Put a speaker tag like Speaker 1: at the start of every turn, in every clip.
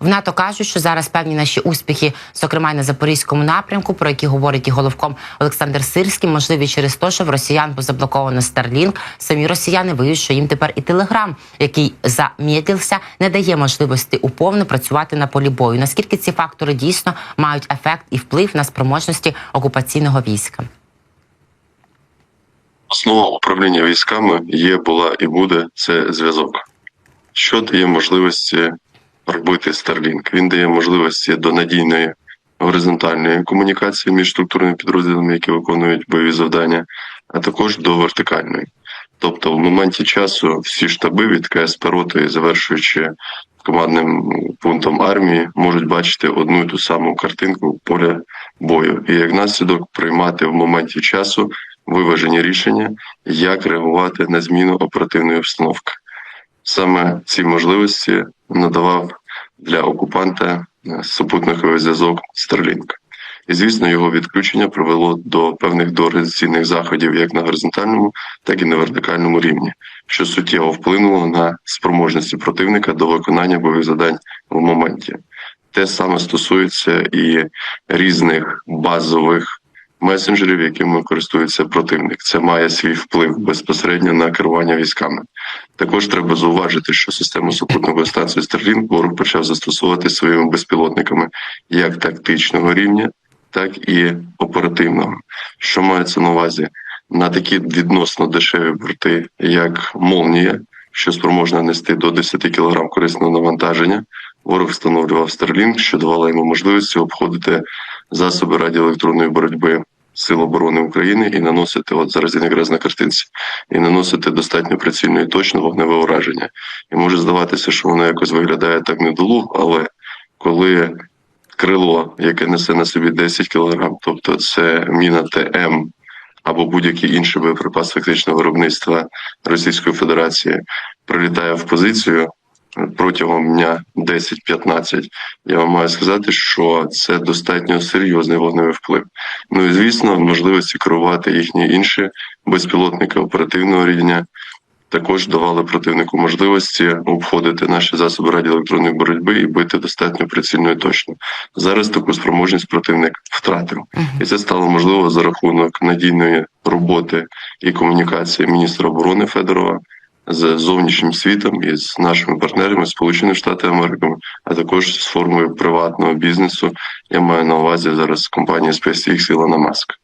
Speaker 1: В НАТО кажуть, що зараз певні наші успіхи, зокрема й на запорізькому напрямку, про які говорить і головком Олександр Сирський, можливі через те, що в росіян позаблоковано Starlink. Самі росіяни виють, що їм тепер і Телеграм, який замедлився, не дає можливості уповно працювати на полі бою. Наскільки ці фактори дійсно мають ефект і вплив на спроможності окупаційного війська?
Speaker 2: Основа управління військами є, була і буде це зв'язок. Що дає можливості робити Starlink? Він дає можливості до надійної горизонтальної комунікації між структурними підрозділами, які виконують бойові завдання, а також до вертикальної. Тобто, в моменті часу всі штаби від КСП роти, завершуючи командним пунктом армії, можуть бачити одну і ту саму картинку поля бою, і як наслідок приймати в моменті часу виважені рішення, як реагувати на зміну оперативної обстановки. Саме ці можливості надавав для окупанта е, супутниковий зв'язок Starlink. І звісно, його відключення привело до певних доорганізаційних заходів як на горизонтальному, так і на вертикальному рівні, що суттєво вплинуло на спроможності противника до виконання бойових завдань в моменті. Те саме стосується і різних базових месенджерів, якими користується противник. Це має свій вплив безпосередньо на керування військами. Також треба зауважити, що систему супутникової станції Starlink ворог почав застосовувати своїми безпілотниками як тактичного рівня, так і оперативного. Що мається на увазі на такі відносно дешеві борти, як Молнія, що спроможна нести до 10 кг корисного навантаження. Ворог встановлював Starlink, що давало йому можливості обходити засоби радіоелектронної боротьби Сил оборони України і наносити, от зараз він якраз на картинці, і наносити достатньо прицільно і точно вогневе ураження. І може здаватися, що воно якось виглядає так недолуг, але коли крило, яке несе на собі 10 кг, тобто це міна ТМ або будь-який інший боєприпас фактичного виробництва Російської Федерації, прилітає в позицію протягом дня 10-15, я вам маю сказати, що це достатньо серйозний вогневий вплив. Ну і звісно, можливості керувати їхні інші безпілотники оперативного рівня. Також давали противнику можливості обходити наші засоби радіоелектронної боротьби і бити достатньо прицільно і точно. Зараз таку спроможність противник втратив, і це стало можливо за рахунок надійної роботи і комунікації міністра оборони Федорова з зовнішнім світом і з нашими партнерами Сполучені Штати Америки, а також з формою приватного бізнесу. Я маю на увазі зараз компанія SpaceX Ілона Маска.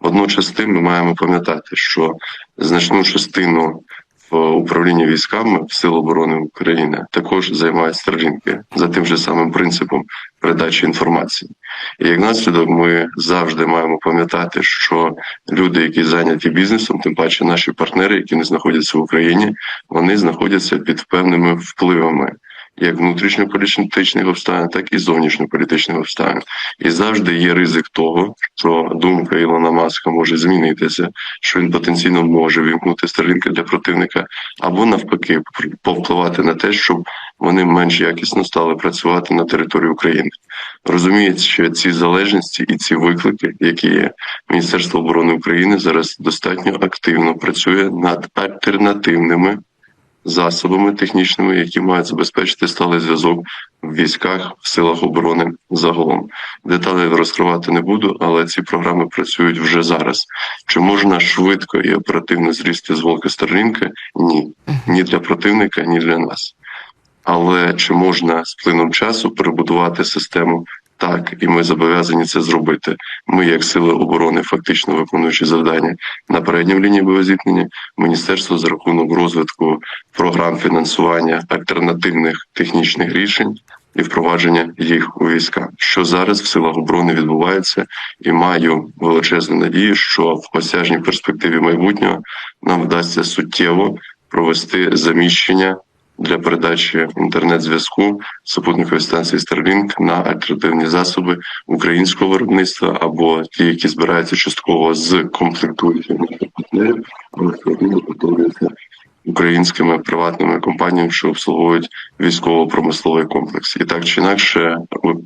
Speaker 2: Водночас тим ми маємо пам'ятати, що значну частину в управлінні військами Сил оборони України також займають старлінки за тим же самим принципом передачі інформації. І як наслідок, ми завжди маємо пам'ятати, що люди, які зайняті бізнесом, тим паче наші партнери, які не знаходяться в Україні, вони знаходяться під певними впливами. Як внутрішньополітичних обставин, так і зовнішньополітичних обставин, і завжди є ризик того, що думка Ілона Маска може змінитися, що він потенційно може вімкнути сторінки для противника, або навпаки, повпливати на те, щоб вони менш якісно стали працювати на території України. Розуміють, що ці залежності і ці виклики, які є Міністерство оборони України зараз достатньо активно працює над альтернативними засобами технічними, які мають забезпечити сталий зв'язок в військах в силах оборони загалом. Деталі розкривати не буду, але ці програми працюють вже зараз. Чи можна швидко і оперативно зрісти з голки Старлінки? Ні, ні для противника, ні для нас. Але чи можна з плином часу перебудувати систему? Так, і ми зобов'язані це зробити. Ми, як сили оборони, фактично виконуючи завдання на передній лінії боєзіткнення, міністерство за рахунок розвитку програм фінансування альтернативних технічних рішень і впровадження їх у війська, що зараз в силах оборони відбувається, і маю величезну надію, що в осяжній перспективі майбутнього нам вдасться суттєво провести заміщення для передачі інтернет-зв'язку супутникової станції Starlink на альтернативні засоби українського виробництва або ті, які збираються частково з комплектуючих партнерів, все українськими приватними компаніями, що обслуговують військово-промисловий комплекс. І так чи інакше,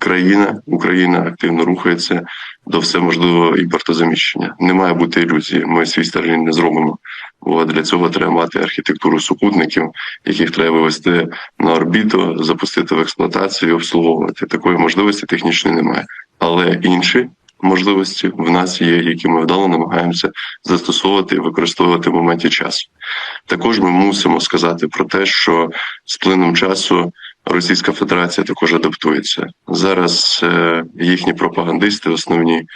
Speaker 2: країна Україна активно рухається до всеможливого імпортозаміщення. Не має бути ілюзії. Ми свій Starlink не зробимо От, для цього треба мати архітектуру супутників, яких треба вивести на орбіту, запустити в експлуатацію і обслуговувати. Такої можливості технічної немає. Але інші можливості в нас є, які ми вдало намагаємося застосовувати і використовувати в моменті часу. Також ми мусимо сказати про те, що з плином часу Російська Федерація також адаптується. Зараз е, їхні пропагандисти основні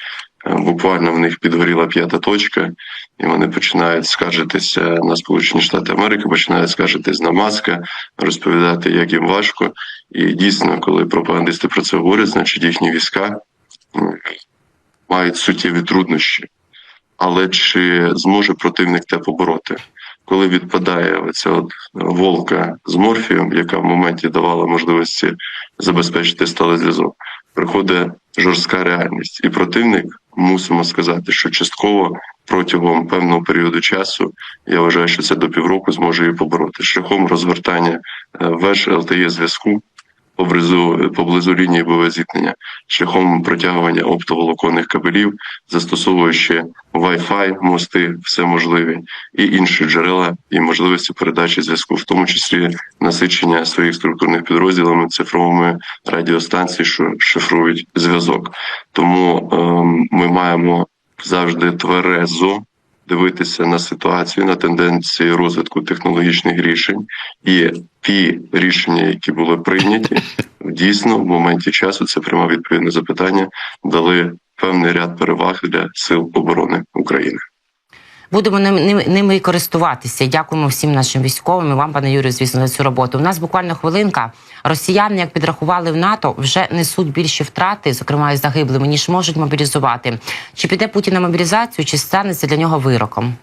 Speaker 2: буквально в них підгоріла п'ята точка, і вони починають скаржитися на Сполучені Штати Америки, починають скаржитись на маска, розповідати, як їм важко. І дійсно, коли пропагандисти про це говорять, значить їхні війська мають суттєві труднощі. Але чи зможе противник те побороти? Коли відпадає оця от волка з морфієм, яка в моменті давала можливості забезпечити сталий зв'язок, приходить жорстка реальність, і противник мусимо сказати, що частково протягом певного періоду часу я вважаю, що це до півроку зможе її побороти. Шляхом розгортання е, веж ЛТЄ зв'язку поблизу поблизу лінії бойового зіткнення, шляхом протягування оптоволоконних кабелів, застосовуючи Wi-Fi, мости, все можливі, і інші джерела і можливості передачі зв'язку, в тому числі насичення своїх структурних підрозділами цифровими радіостанцій, що шифрують зв'язок. Тому ем, ми маємо завжди тверезо дивитися на ситуацію, на тенденції розвитку технологічних рішень, і ті рішення, які були прийняті, дійсно в моменті часу це прямо відповідне запитання, дали певний ряд переваг для сил оборони України.
Speaker 1: Будемо ним- ним- ними і користуватися. Дякуємо всім нашим військовим і вам, пане Юрію, звісно, за цю роботу. У нас буквально хвилинка. Росіяни, як підрахували в НАТО, вже несуть більші втрати, зокрема і загиблими, ніж можуть мобілізувати. Чи піде Путін на мобілізацію, чи станеться для нього вироком?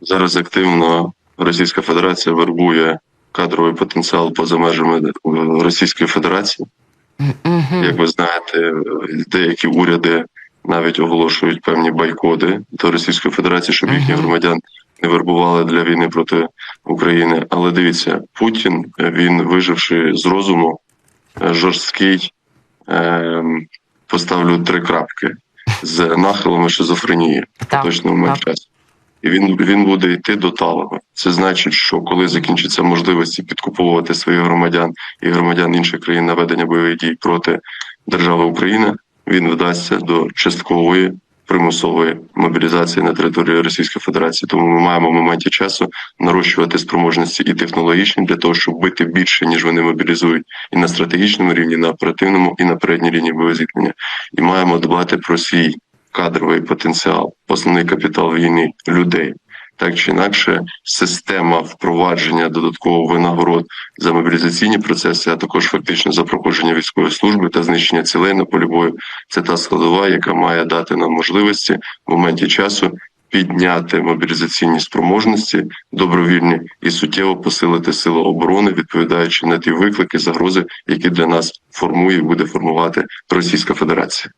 Speaker 2: Зараз активно Російська Федерація вербує кадровий потенціал поза межами е, Російської Федерації.
Speaker 1: Мгм.
Speaker 2: Як ви знаєте, деякі уряди навіть оголошують певні бойкоти до Російської Федерації, щоб їхніх громадян не вербували для війни проти України. Але дивіться, Путін він виживши з розуму, е, жорсткий, ем, поставлю три крапки з нахилами шизофренії
Speaker 1: Так,
Speaker 2: точно в
Speaker 1: так.
Speaker 2: часу. І він, він буде йти до талого. Це значить, що коли закінчаться можливості підкуповувати своїх громадян і громадян інших країн на ведення бойових дій проти держави Україна, він вдасться до часткової примусової мобілізації на території Російської Федерації. Тому ми маємо в моменті часу нарощувати спроможності і технологічні для того, щоб бити більше ніж вони мобілізують, і на стратегічному рівні, на оперативному, і на передній лінії бойового зіткнення. І маємо дбати про свій кадровий потенціал, основний капітал війни людей. Так чи інакше, система впровадження додаткових винагород за мобілізаційні процеси, а також фактично за проходження військової служби та знищення цілей на полі бою, це та складова, яка має дати нам можливості в моменті часу підняти мобілізаційні спроможності добровільні і суттєво посилити сили оборони, відповідаючи на ті виклики, загрози, які для нас формує і буде формувати Російська Федерація.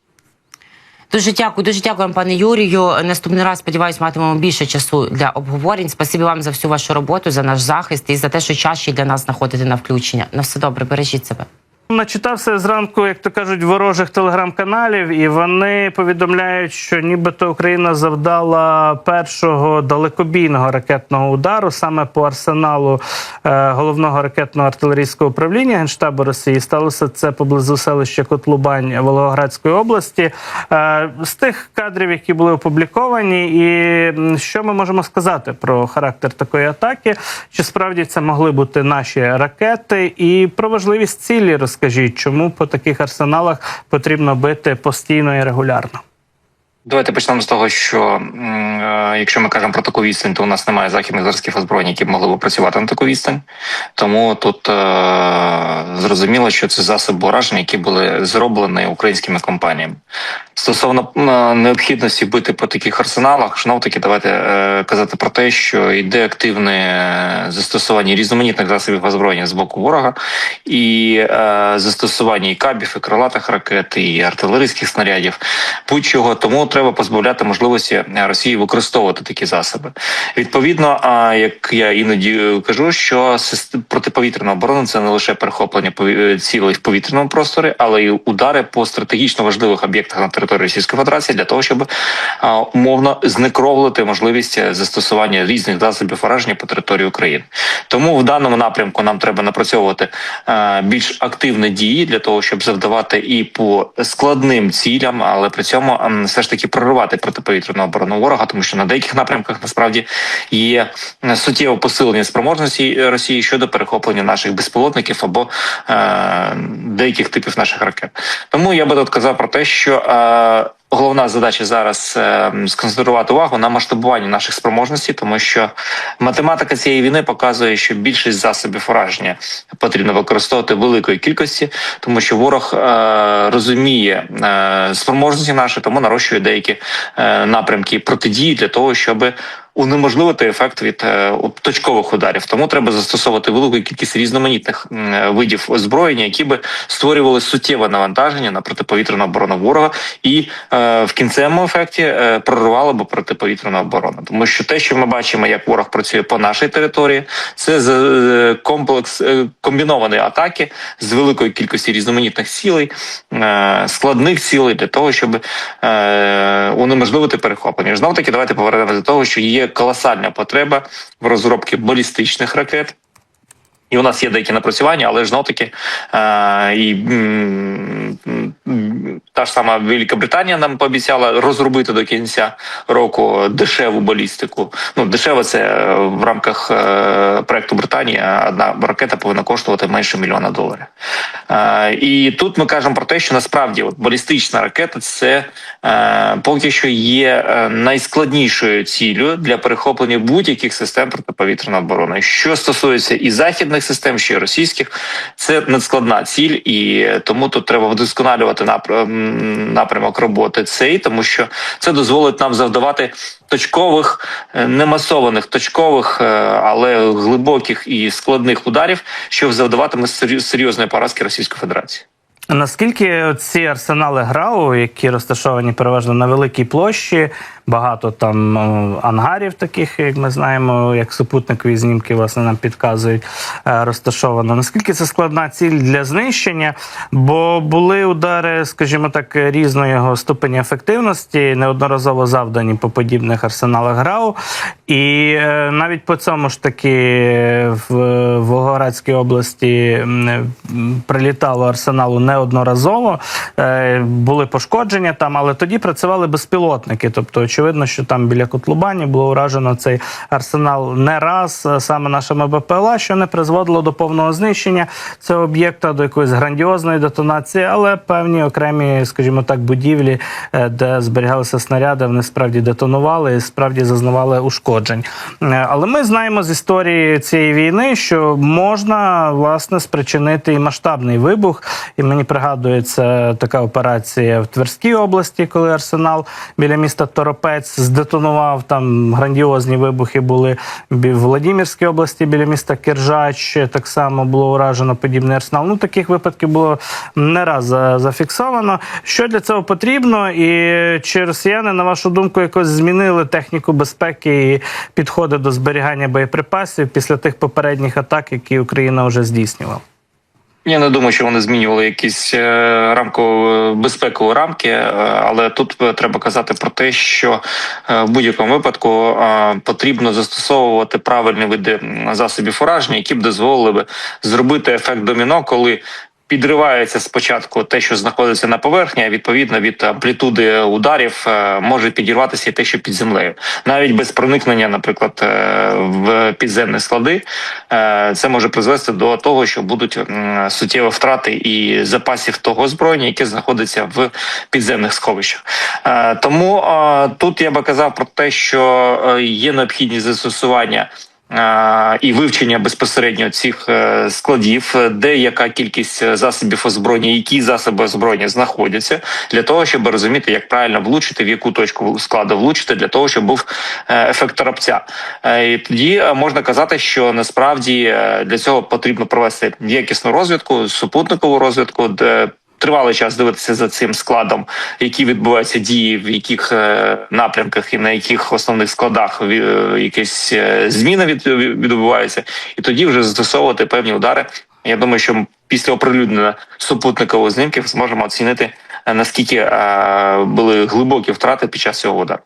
Speaker 1: Дуже дякую, дуже дякую пане Юрію. Наступний раз сподіваюсь, матимемо більше часу для обговорень. Спасибі вам за всю вашу роботу, за наш захист і за те, що чаще для нас знаходите на включення. На все добре, бережіть себе.
Speaker 3: Начитався зранку, як то кажуть, ворожих телеграм-каналів, і вони повідомляють, що нібито Україна завдала першого далекобійного ракетного удару саме по арсеналу е, головного ракетного артилерійського управління генштабу Росії. Сталося це поблизу селища Котлубань Волгоградської області. Е, з тих кадрів, які були опубліковані, і що ми можемо сказати про характер такої атаки? Чи справді це могли бути наші ракети? І про важливість цілі розкажіть, чому по таких арсеналах потрібно бити постійно і регулярно?
Speaker 4: Давайте почнемо з того, що е, якщо ми кажемо про таку відстань, то у нас немає західних зразків озброєння, які б могли б працювати на таку відстань. Тому тут е, зрозуміло, що це засоби ураження, які були зроблені українськими компаніями. Стосовно м, необхідності бити по таких арсеналах, знов таки давайте е, казати про те, що йде активне е, застосування різноманітних засобів озброєння з боку ворога, і е, застосування і кабів, і крилатих ракет, і артилерійських снарядів, будь-чого. Тому треба треба позбавляти можливості е, Росії використовувати такі засоби. Відповідно, а як я іноді кажу, що протиповітряна оборона це не лише перехоплення е, цілей в повітряному просторі, але й удари по стратегічно важливих об'єктах на території Російської Федерації для того, щоб умовно знекровлити можливість е, застосування різних засобів ураження по території України. Тому в даному напрямку нам треба напрацьовувати більш активні дії для того, щоб завдавати і по складним цілям, але при цьому все ж таки проривати протиповітряну оборону ворога, тому що на деяких напрямках насправді є суттєво посилення спроможності Росії щодо перехоплення наших безпілотників або е, деяких типів наших ракет. Тому я би тут казав про те, що е, головна задача зараз е, сконцентрувати увагу на масштабуванні наших спроможностей, тому що математика цієї війни показує, що більшість засобів ураження потрібно використовувати великої кількості, тому що ворог е, розуміє е, спроможності наші, тому нарощує деякі е, напрямки протидії для того, щоб унеможливити ефект від е, точкових ударів. Тому треба застосовувати велику кількість різноманітних видів озброєння, які би створювали суттєве навантаження на протиповітряну оборону ворога, і е, в кінцевому ефекті е, проривало би протиповітряну оборону. Тому що те, що ми бачимо, як ворог працює по нашій території, це комплекс комбінованої атаки з великої кількості різноманітних цілей, складних цілей для того, щоб унеможливити перехоплення. Знов таки, давайте повернемося до того, що є колосальна потреба в розробці балістичних ракет. І у нас є деякі напрацювання, але ж таки е, і та ж сама Велика Британія нам пообіцяла розробити до кінця року дешеву балістику. Ну дешево це в рамках е, проекту Британії. Одна ракета повинна коштувати менше мільйона доларів. Е, і тут ми кажемо про те, що насправді от балістична ракета це е, поки що є е, найскладнішою ціллю для перехоплення будь-яких систем протиповітряної оборони. Що стосується і західних систем, що й російських, це надскладна ціль, і тому тут треба вдосконалювати напрямок роботи цей, тому що це дозволить нам завдавати точкових, е, не масованих, точкових, е, але глибоких і складних ударів, що завдаватиме серйозної поразки Російської Федерації.
Speaker 3: Наскільки ці арсенали ГРАУ, які розташовані переважно на великій площі, багато там е, ангарів, таких, як ми знаємо, як супутникові знімки власне нам підказують, е, розташовано. Наскільки це складна ціль для знищення? Бо були удари, скажімо так, різного ступеня ефективності, неодноразово завдані по подібних арсеналах ГРАУ. І е, навіть по цьому ж таки в Волгоградській області прилітало арсеналу неодноразово. Е, Були пошкодження там, але тоді працювали безпілотники. Тобто, очевидно, що там біля Котлубані було уражено цей арсенал не раз е, саме нашими БПЛА, що не призводило до повного знищення цього об'єкта, до якоїсь грандіозної детонації, але певні окремі, скажімо так, будівлі, е, де зберігалися снаряди, вони справді детонували і справді зазнавали ушкоджень. Але ми знаємо з історії цієї війни, що можна власне спричинити і масштабний вибух. І мені пригадується така операція в Тверській області, коли арсенал біля міста Торопець здетонував. Там грандіозні вибухи були в Владимирській області біля міста Киржач. Так само було уражено подібний арсенал. Ну таких випадків було не раз за- зафіксовано. Що для цього потрібно, і чи росіяни, на вашу думку, якось змінили техніку безпеки і підходи до зберігання боєприпасів після тих попередніх атак, які Україна вже здійснювала?
Speaker 4: Я не думаю, що вони змінювали якісь е, рамкові безпекові рамки, е, але тут е, треба казати про те, що е, в будь-якому випадку е, потрібно застосовувати правильні види засобів ураження, які б дозволили б зробити ефект доміно, коли. Підривається спочатку те, що знаходиться на поверхні, а відповідно від амплітуди ударів е, може підірватися і те, що під землею, навіть без проникнення, наприклад, е, в підземні склади, е, це може призвести до того, що будуть суттєві втрати і запасів того озброєння, яке знаходиться в підземних сховищах. Тому тут я би казав про те, що є необхідність застосування. І вивчення безпосередньо цих е, складів, е, де яка кількість е, засобів озброєння, які засоби озброєння знаходяться, для того, щоб розуміти, як правильно влучити, в яку точку складу влучити, для того, щоб був ефект торопця. Е, І тоді можна казати, що насправді для цього потрібно провести якісну розвідку, супутникову розвідку, де тривалий час дивитися за цим складом, які відбуваються дії, в яких е, напрямках і на яких основних складах е, якісь е, зміни відбуваються, і тоді вже застосовувати певні удари. Я думаю, що після оприлюднення супутникових знімків зможемо оцінити наскільки були глибокі втрати під час цього удару.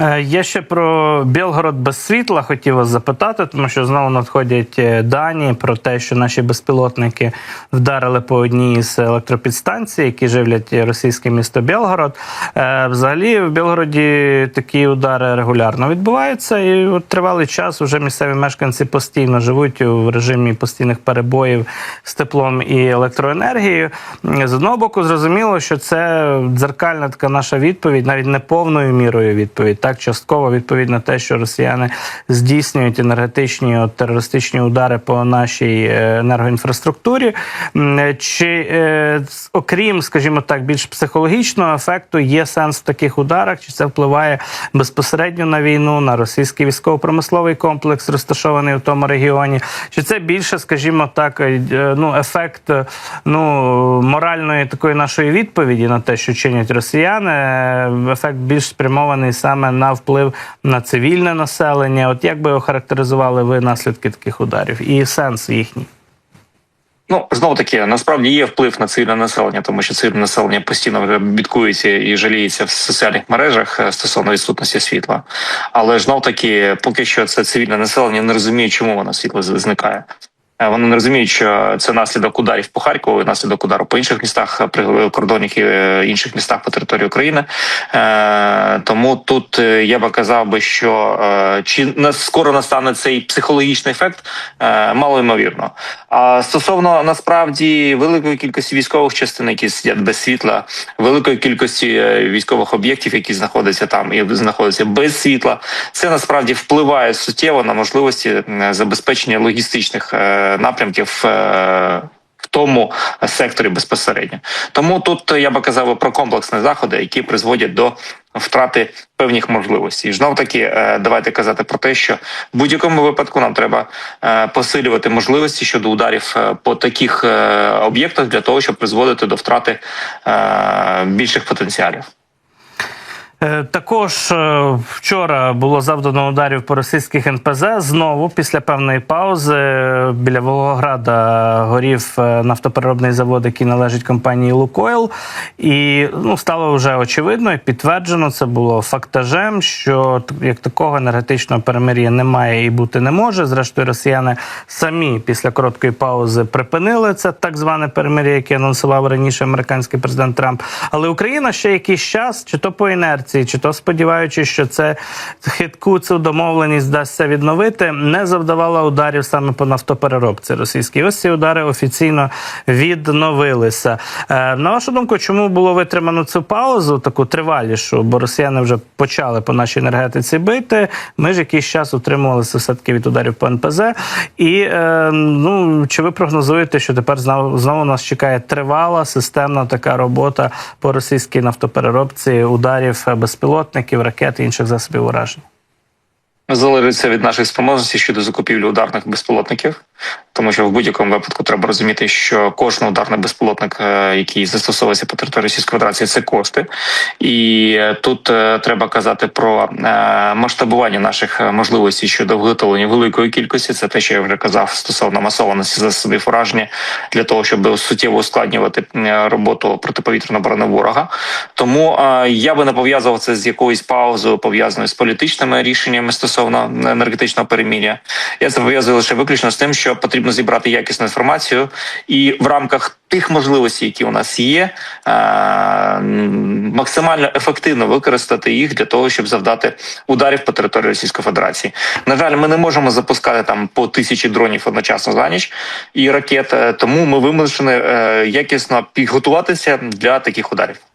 Speaker 3: Е, Я ще про Білгород без світла хотів вас запитати, тому що знову надходять е, дані про те, що наші безпілотники вдарили по одній з електропідстанцій, які живлять російське місто Білгород. Е, Взагалі в Білгороді такі удари регулярно відбуваються, і от тривалий час вже місцеві мешканці постійно живуть в режимі постійних перебоїв з теплом і електроенергією. З одного боку, зрозуміло, що це дзеркальна така наша відповідь, навіть не повною мірою відповідь, так частково відповідь на те, що росіяни здійснюють енергетичні от, терористичні удари по нашій е, енергоінфраструктурі. Чи е, окрім, скажімо так, більш психологічного ефекту є сенс в таких ударах? Чи це впливає безпосередньо на війну, на російський військово-промисловий комплекс, розташований в тому регіоні? Чи це більше, скажімо так, е, ну ефект ну моральної такої нашої відповіді на те, що чинять росіяни? Ефект більш спрямований саме на вплив на цивільне населення. От як би охарактеризували ви наслідки таких ударів і сенс їхній?
Speaker 4: Ну знову таки, насправді є вплив на цивільне населення, тому що цивільне населення постійно вже бідкується і жаліється в соціальних мережах е, стосовно відсутності світла. Але знов таки, поки що це цивільне населення не розуміє, чому воно світло зникає. Е, Вони не розуміють, що це наслідок ударів по Харкову, наслідок удару по інших містах е, при кордонах і е, інших містах по території України. Е, Тому тут е, я би казав би, що е, чи скоро настане цей психологічний ефект, е, мало ймовірно. А стосовно насправді великої кількості військових частин, які сидять без світла, великої кількості е, військових об'єктів, які знаходяться там і знаходяться без світла, це насправді впливає суттєво на можливості е, забезпечення логістичних е, напрямків. е, В тому секторі безпосередньо, тому тут я би казав про комплексні заходи, які призводять до втрати певних можливостей. І Знов таки, е, давайте казати про те, що в будь-якому випадку нам треба е, посилювати можливості щодо ударів е, по таких е, об'єктах для того, щоб призводити до втрати е, більших потенціалів.
Speaker 3: Е, Також е, вчора було завдано ударів по російських НПЗ. Знову після певної паузи е, біля Волгограда горів нафтопереробний завод, який належить компанії Лукойл. І ну стало вже очевидно і підтверджено. Це було фактажем, що як такого енергетичного перемир'я немає і бути не може. Зрештою, росіяни самі після короткої паузи припинили це так зване перемир'я, яке анонсував раніше американський президент Трамп. Але Україна ще якийсь час, чи то по інерції, чи то сподіваючись, що це хитку цю домовленість вдасться відновити, не завдавала ударів саме по нафтопереробці російській. Ось ці удари офіційно відновилися. Е, на вашу думку, чому було витримано цю паузу, таку тривалішу? Бо росіяни вже почали по нашій енергетиці бити. Ми ж якийсь час утримувалися все-таки від ударів по НПЗ. І е, ну чи ви прогнозуєте, що тепер знову, знову нас чекає тривала системна така робота по російській нафтопереробці ударів безпілотників, ракет і інших засобів ураження?
Speaker 4: Залежить це від наших спроможностей щодо закупівлі ударних безпілотників, тому що в будь-якому випадку треба розуміти, що кожен ударний безпілотник, е, який застосовується по території Російської Федерації, це кошти. І е, тут е, треба казати про масштабування наших можливостей щодо виготовлення великої кількості. Це те, що я вже казав стосовно масованості засобів ураження для того, щоб суттєво ускладнювати роботу протиповітряної оборони ворога. Тому я би не пов'язував це з якоюсь паузою, пов'язаною з політичними рішеннями стосовно енергетичного перемір'я. Я це пов'язую лише виключно з тим, що потрібно зібрати якісну інформацію і в рамках тих можливостей, які у нас є, е, максимально ефективно використати їх для того, щоб завдати ударів по території Російської Федерації. На жаль, ми не можемо запускати там по тисячі дронів одночасно за ніч і ракет, е, тому ми вимушені е, якісно підготуватися для таких ударів.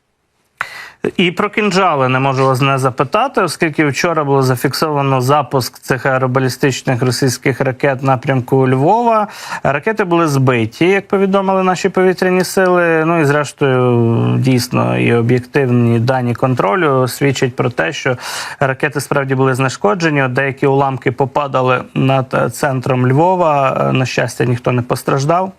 Speaker 3: І про кінжали не можу вас не запитати, оскільки вчора було зафіксовано запуск цих аеробалістичних російських ракет напрямку Львова. Ракети були збиті, як повідомили наші повітряні сили. Ну і зрештою, дійсно, і об'єктивні дані контролю свідчать про те, що ракети справді були знешкоджені. Деякі уламки попадали над центром Львова. Е, На щастя, ніхто не постраждав.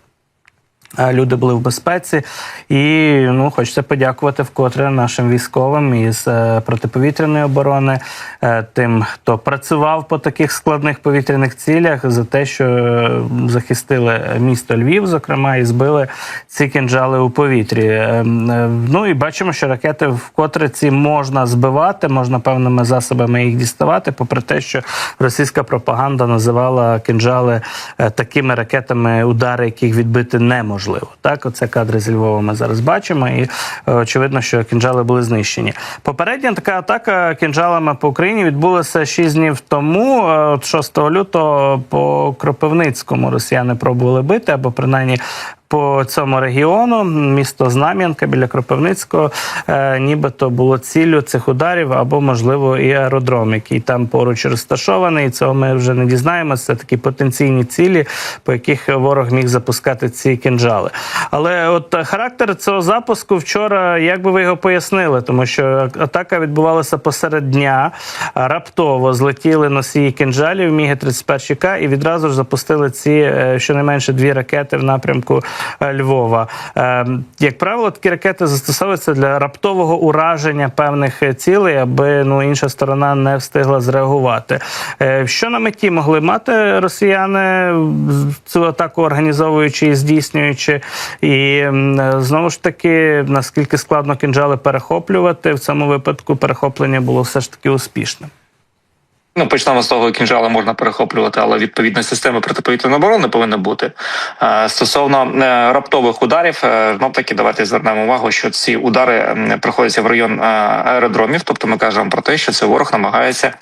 Speaker 3: Люди були в безпеці. І ну, хочеться подякувати вкотре нашим військовим із е, протиповітряної оборони, е, тим, хто працював по таких складних повітряних цілях, за те, що е, захистили місто Львів, зокрема, і збили ці кінжали у повітрі. Ну і бачимо, що ракети вкотре ці можна збивати, можна певними засобами їх діставати, попри те, що російська пропаганда називала кінжали такими ракетами, удари, яких відбити неможливо. Так, оце кадри з Львова ми зараз бачимо, і е, очевидно, що кінжали були знищені. Попередня така атака кінжалами по Україні відбулася 6 днів тому. Е, От 6 лютого по Кропивницькому росіяни пробували бити, або принаймні по цьому регіону, місто Знам'янка біля Кропивницького, е, нібито було ціллю цих ударів, або, можливо, і аеродром, який там поруч розташований. І Цього ми вже не дізнаємося. Це такі потенційні цілі, по яких ворог міг запускати ці кінжали. Але от характер цього запуску вчора, як би ви його пояснили, тому що атака відбувалася посеред дня, раптово злетіли носії кінжалів Міги 31 к і відразу ж запустили ці е, щонайменше дві ракети в напрямку Львова. Е, Як правило, такі ракети застосовуються для раптового ураження певних е, цілей, аби ну інша сторона не встигла зреагувати. Е, Що на меті могли мати росіяни цю атаку організовуючи і здійснюючи? І е, знову ж таки, наскільки складно кінжали перехоплювати, в цьому випадку перехоплення було все ж таки успішним.
Speaker 4: Ну, почнемо з того, кінжала можна перехоплювати, але відповідно системи протиповітряної оборони повинна бути. Е, Стосовно е, раптових ударів, знов таки давайте звернемо увагу, що ці удари приходяться в район аеродромів. Тобто ми кажемо про те, що це ворог намагається.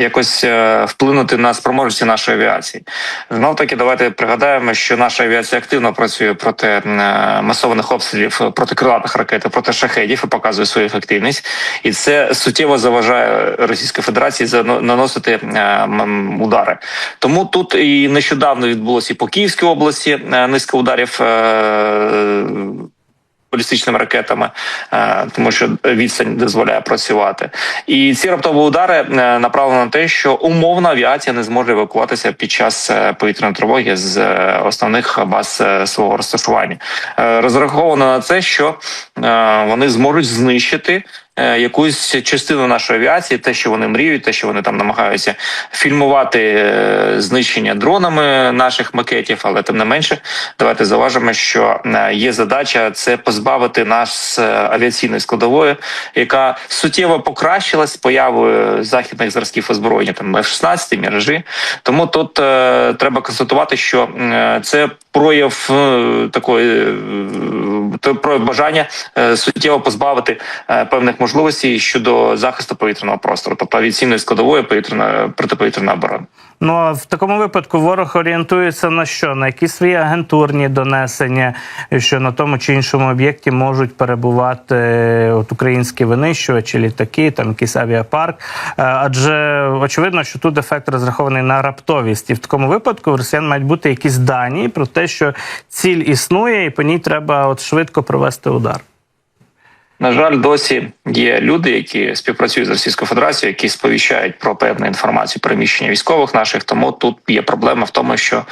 Speaker 4: Якось е, вплинути на спроможності нашої авіації. Знов таки, давайте пригадаємо, що наша авіація активно працює проти е, масованих обстрілів проти крилатих ракет, проти шахедів і показує свою ефективність, і це суттєво заважає Російській Федерації наносити е, удари. Тому тут і нещодавно відбулося і по Київській області е, низка ударів. Балістичними ракетами, е, тому що відстань дозволяє працювати, і ці раптові удари е, направлені на те, що умовна авіація не зможе евакуватися під час е, повітряної тривоги з основних баз свого розташування. Розраховано на це, що вони зможуть знищити. Якусь частину нашої авіації, те, що вони мріють, те, що вони там намагаються фільмувати знищення дронами наших макетів, але тим не менше, давайте заважимо, що є задача це позбавити нас е, авіаційної складової, яка суттєво покращилась появою західних зразків озброєння, там F-16, міражі. Тому тут е, треба констатувати, що е, це прояв е, такої е, прояв бажання е, суттєво позбавити е, певних можливостей щодо захисту повітряного простору, тобто авіаційної складової повітряної протиповітряної оборони.
Speaker 3: Ну а в такому випадку ворог орієнтується на що? На які свої агентурні донесення, що на тому чи іншому об'єкті можуть перебувати е, от українські винищувачі, літаки, там якийсь авіапарк. Е, Адже очевидно, що тут ефект розрахований на раптовість, і в такому випадку в росіян мають бути якісь дані про те, що ціль існує, і по ній треба от швидко провести удар.
Speaker 4: На жаль, досі є люди, які співпрацюють з Російською Федерацією, які сповіщають про певну інформацію про міщення військових наших. Тому тут є проблема в тому, що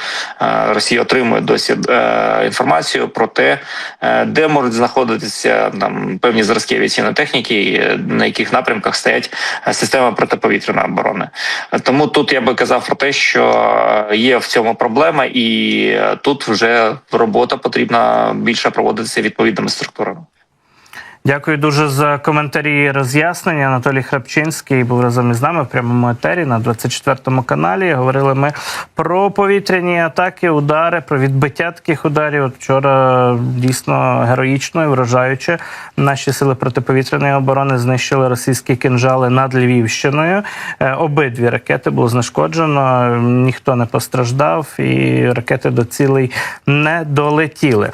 Speaker 4: е, Росія отримує досі е, інформацію про те, е, де можуть знаходитися там певні зразки авіаційної техніки, на яких напрямках стоять системи протиповітряної оборони. Тому тут я би казав про те, що є в цьому проблема, і тут вже робота потрібна більше проводитися відповідними структурами.
Speaker 3: Дякую дуже за коментарі і роз'яснення. Анатолій Храпчинський був разом із нами в прямому етері на 24 каналі. Говорили ми про повітряні атаки, удари, про відбиття таких ударів. От вчора дійсно героїчно і вражаюче наші сили протиповітряної оборони знищили російські кинжали над Львівщиною. Е, Обидві ракети було знешкоджено, ніхто не постраждав, і ракети до цілей не долетіли.